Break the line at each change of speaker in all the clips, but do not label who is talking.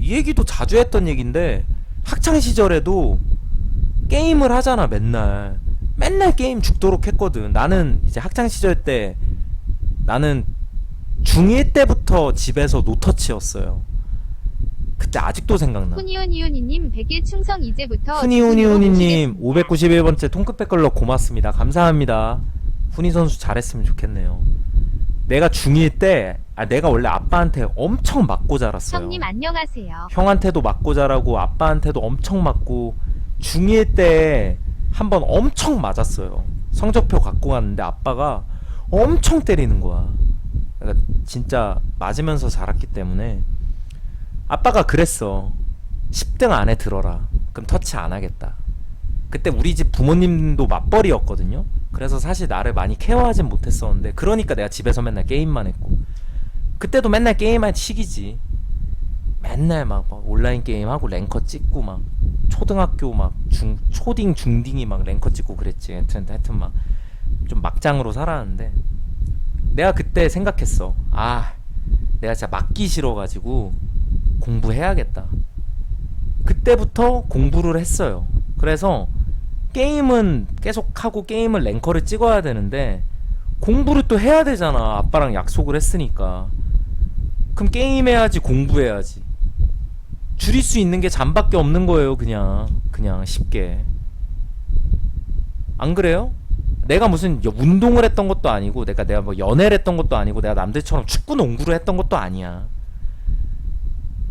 이 얘기도 자주 했던 얘기인데 학창 시절에도 게임을 하잖아 맨날. 맨날 게임 죽도록 했거든. 나는 이제 학창 시절 때 나는 중1 때부터 집에서 노터치였어요. 그때 아직도 생각나.
후니오니오니님 100일 충성 이제부터
후니후니후니님 591번째 통크백걸러 고맙습니다. 감사합니다 후니 선수 잘했으면 좋겠네요 내가 중1 때 아, 내가 원래 아빠한테 엄청 맞고 자랐어요
형님 안녕하세요.
형한테도 맞고 자라고 아빠한테도 엄청 맞고 중2 때 한 번 엄청 맞았어요. 성적표 갖고 갔는데 아빠가 엄청 때리는 거야. 그러니까 진짜 맞으면서 자랐기 때문에 아빠가 그랬어. 10등 안에 들어라. 그럼 터치 안 하겠다. 그때 우리 집 부모님도 맞벌이였거든요. 그래서 사실 나를 많이 케어하진 못했었는데 그러니까 내가 집에서 맨날 게임만 했고 그때도 맨날 게임할 시기지. 맨날 막, 막 온라인 게임 하고 랭커 찍고 막 초등학교 막 중 초딩 중딩이 막 랭커 찍고 그랬지. 하여튼 하여튼 막 좀 막장으로 살았는데 내가 그때 생각했어. 아, 내가 진짜 맞기 싫어가지고 공부해야겠다. 그때부터 공부를 했어요. 그래서 게임은 계속 하고 게임을 랭커를 찍어야 되는데 공부를 또 해야 되잖아. 아빠랑 약속을 했으니까. 그럼 게임해야지 공부해야지. 줄일 수 있는 게 잠밖에 없는 거예요, 그냥. 그냥 쉽게. 안 그래요? 내가 무슨 여- 운동을 했던 것도 아니고 내가 내가 뭐 연애를 했던 것도 아니고 내가 남들처럼 축구 농구를 했던 것도 아니야.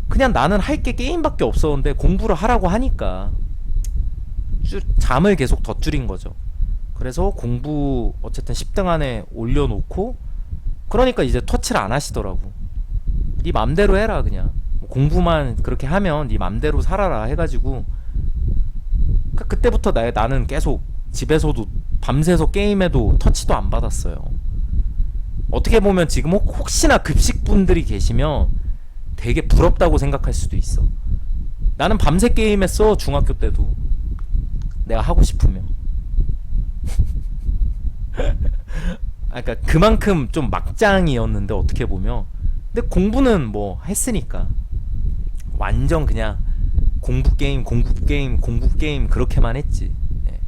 그냥 나는 할 게 게임밖에 없었는데 공부를 하라고 하니까 줄- 잠을 계속 더 줄인 거죠. 그래서 공부 어쨌든 10등 안에 올려놓고 그러니까 이제 터치를 안 하시더라고. 네 맘대로 해라 그냥 뭐 공부만 그렇게 하면 네 맘대로 살아라 해가지고 그, 그때부터 나, 나는 계속 집에서도 밤새서 게임해도 터치도 안 받았어요. 어떻게 보면 지금 혹, 혹시나 급식 분들이 계시면 되게 부럽다고 생각할 수도 있어. 나는 밤새 게임했어 중학교 때도 내가 하고 싶으면. 아, 그러니까 그만큼 좀 막장이었는데 어떻게 보면. 근데 공부는 뭐 했으니까. 완전 그냥 공부 게임 공부 게임 공부 게임 그렇게만 했지. 예.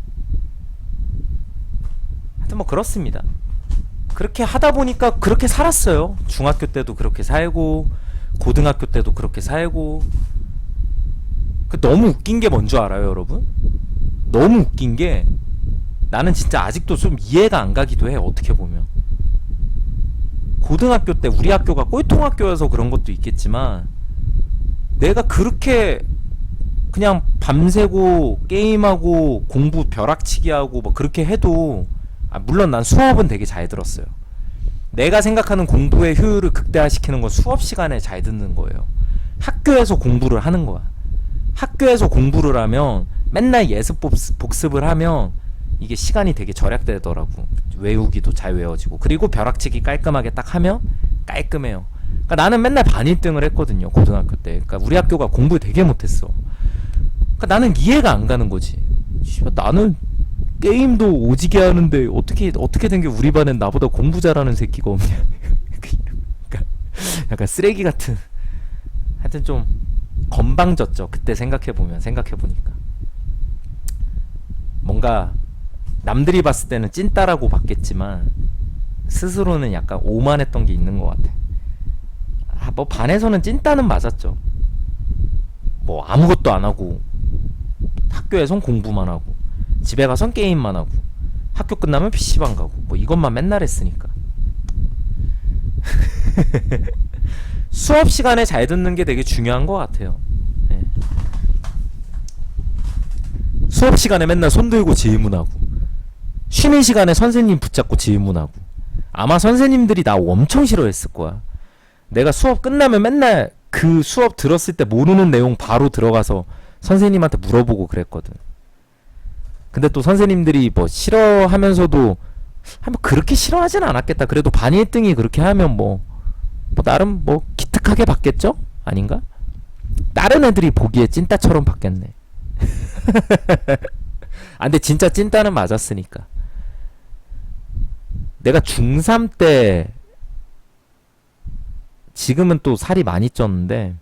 하여튼 뭐 그렇습니다. 그렇게 하다 보니까 그렇게 살았어요. 중학교 때도 그렇게 살고 고등학교 때도 그렇게 살고. 그 너무 웃긴 게 뭔 줄 알아요 여러분 너무 웃긴 게 나는 진짜 아직도 좀 이해가 안 가기도 해 어떻게 보면 고등학교 때 우리 학교가 꼴통학교여서 그런 것도 있겠지만 내가 그렇게 그냥 밤새고 게임하고 공부 벼락치기 하고 뭐 그렇게 해도 아 물론 난 수업은 되게 잘 들었어요. 내가 생각하는 공부의 효율을 극대화시키는 건 수업 시간에 잘 듣는 거예요. 학교에서 공부를 하는 거야. 학교에서 공부를 하면 맨날 예습 복습- 복습을 하면 이게 시간이 되게 절약되더라고. 외우기도 잘 외워지고. 그리고 벼락치기 깔끔하게 딱 하면 깔끔해요. 그러니까 나는 맨날 반 1등을 했거든요. 고등학교 때. 그러니까 우리 학교가 공부 되게 못했어. 그러니까 나는 이해가 안 가는 거지. 나는 게임도 오지게 하는데 어떻게 어떻게 된 게 우리 반엔 나보다 공부 잘하는 새끼가 없냐. 그러니까 약간 쓰레기 같은. 하여튼 좀 건방졌죠. 그때 생각해 보면 생각해 보니까. 뭔가 남들이 봤을 때는 찐따라고 봤겠지만 스스로는 약간 오만했던 게 있는 것 같아. 아, 뭐 반에서는 찐따는 맞았죠. 뭐 아무것도 안 하고 학교에선 공부만 하고 집에 가선 게임만 하고 학교 끝나면 PC방 가고 뭐 이것만 맨날 했으니까. 수업 시간에 잘 듣는 게 되게 중요한 것 같아요. 예. 수업 시간에 맨날 손 들고 질문하고 쉬는 시간에 선생님 붙잡고 질문하고 아마 선생님들이 나 엄청 싫어했을 거야. 내가 수업 끝나면 맨날 그 수업 들었을 때 모르는 내용 바로 들어가서 선생님한테 물어보고 그랬거든. 근데 또 선생님들이 뭐 싫어하면서도 아, 뭐 그렇게 싫어하진 않았겠다. 그래도 반 1등이 그렇게 하면 뭐, 뭐 나름 뭐 기특하게 봤겠죠? 아닌가? 다른 애들이 보기에 찐따처럼 봤겠네. 아 근데 진짜 찐따는 맞았으니까. 내가 중3 때 지금은 또 살이 많이 쪘는데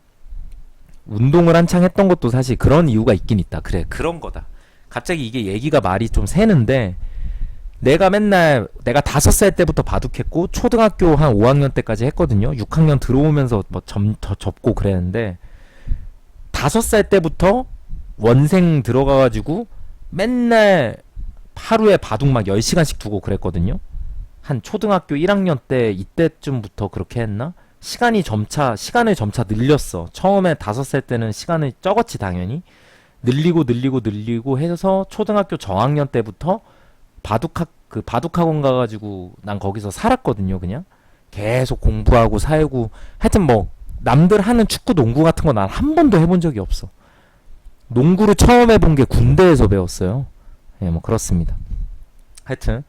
운동을 한창 했던 것도 사실 그런 이유가 있긴 있다. 그래, 그런 거다. 갑자기 이게 얘기가 말이 좀 새는데 내가 맨날 내가 다섯 살 때부터 바둑했고 초등학교 한 5학년 때까지 했거든요. 6학년 들어오면서 뭐 점, 더 접고 그랬는데 다섯 살 때부터 원생 들어가가지고 맨날 하루에 바둑 막 10시간씩 두고 그랬거든요. 한 초등학교 1학년 때 이때쯤부터 그렇게 했나? 시간이 점차 시간을 점차 늘렸어. 처음에 다섯 살 때는 시간을 적었지 당연히. 늘리고 늘리고 늘리고 해서 초등학교 저학년 때부터 바둑학 그 바둑학원 가가지고 난 거기서 살았거든요 그냥 계속 공부하고 살고 하여튼 뭐 남들 하는 축구 농구 같은 거 난 한 번도 해본 적이 없어 농구를 처음 해본 게 군대에서 배웠어요. 예 뭐 그렇습니다. 하여튼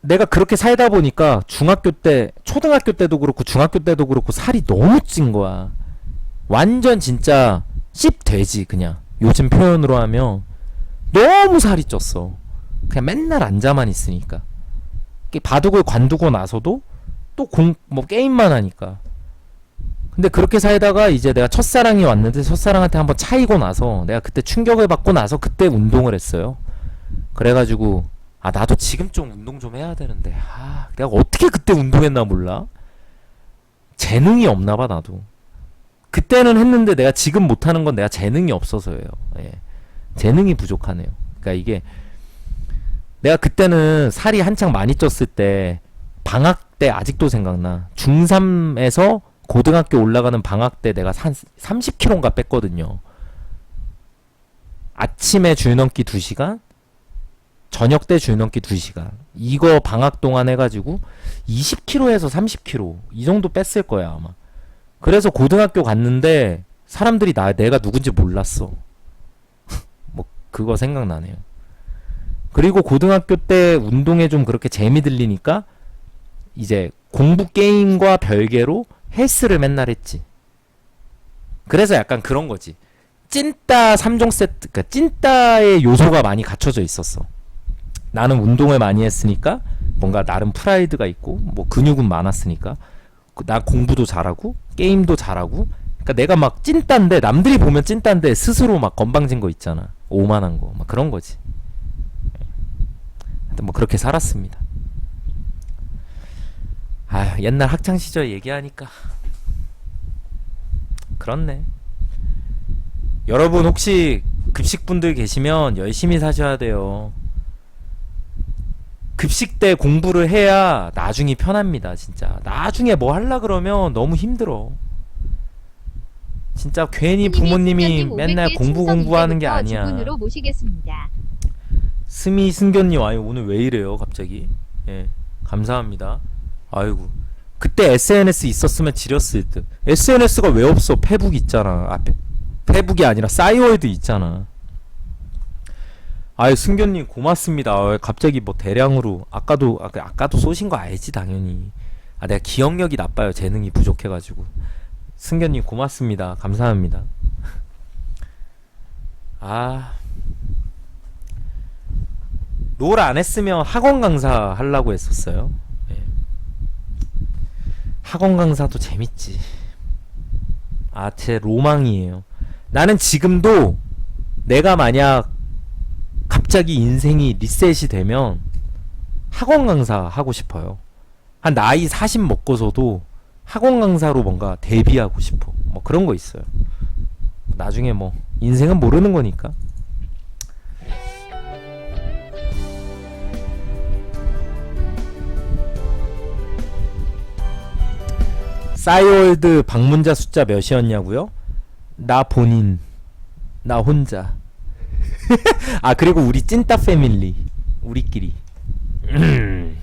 내가 그렇게 살다 보니까 중학교 때 초등학교 때도 그렇고 중학교 때도 그렇고 살이 너무 찐 거야. 완전 진짜 씹돼지 그냥. 요즘 표현으로 하면 너무 살이 쪘어. 그냥 맨날 앉아만 있으니까. 바둑을 관두고 나서도 또 공 뭐 게임만 하니까 근데 그렇게 살다가 이제 내가 첫사랑이 왔는데 첫사랑한테 한번 차이고 나서 내가 그때 충격을 받고 나서 그때 운동을 했어요. 그래가지고 아 나도 지금 좀 운동 좀 해야 되는데 아 내가 어떻게 그때 운동했나 몰라? 재능이 없나 봐 나도. 그때는 했는데 내가 지금 못하는 건 내가 재능이 없어서예요. 예. 재능이 부족하네요. 그러니까 이게 내가 그때는 살이 한창 많이 쪘을 때 방학 때 아직도 생각나. 중3에서 고등학교 올라가는 방학 때 내가 한 30kg인가 뺐거든요. 아침에 줄넘기 2시간, 저녁 때 줄넘기 2시간. 이거 방학 동안 해가지고 20kg에서 30kg 이 정도 뺐을 거야 아마. 그래서 고등학교 갔는데 사람들이 나 내가 누군지 몰랐어. 뭐 그거 생각나네요. 그리고 고등학교 때 운동에 좀 그렇게 재미 들리니까 이제 공부 게임과 별개로 헬스를 맨날 했지. 그래서 약간 그런 거지. 찐따 3종 세트, 그러니까 찐따의 요소가 많이 갖춰져 있었어. 나는 운동을 많이 했으니까 뭔가 나름 프라이드가 있고 뭐 근육은 많았으니까 그나 공부도 잘하고 게임도 잘하고 그러니까 내가 막 찐따인데 남들이 보면 찐따인데 스스로 막 건방진 거 있잖아. 오만한 거. 막 그런 거지. 하여튼 뭐 그렇게 살았습니다. 아 옛날 학창 시절 얘기하니까 그렇네. 여러분 혹시 급식 분들 계시면 열심히 사셔야 돼요. 급식 때 공부를 해야 나중이 편합니다, 진짜. 나중에 뭐 하려 그러면 너무 힘들어. 진짜 괜히 부모님이 맨날 공부 공부하는 게 아니야. 스미 승견님 아유 오늘 왜 이래요 갑자기 예 감사합니다 아이고. 그때 SNS 있었으면 지렸을 듯. SNS가 왜 없어? 페북 있잖아. 아 페, 페북이 아니라 싸이월드 있잖아. 아유 승견님 고맙습니다. 아, 갑자기 뭐 대량으로 아까도 아까, 아까도 쏘신 거 알지 당연히. 아 내가 기억력이 나빠요. 재능이 부족해가지고. 승견님 고맙습니다. 감사합니다. 아. 롤 안 했으면 학원 강사 하려고 했었어요. 예. 학원 강사도 재밌지. 아, 제 로망이에요. 나는 지금도 내가 만약 갑자기 인생이 리셋이 되면 학원 강사 하고 싶어요. 한 나이 40 먹고서도 학원 강사로 뭔가 데뷔하고 싶어. 뭐 그런 거 있어요. 나중에 뭐 인생은 모르는 거니까. 싸이월드 방문자 숫자 몇이었냐고요? 나 본인. 나 혼자. 아 그리고 우리 찐따 패밀리. 우리끼리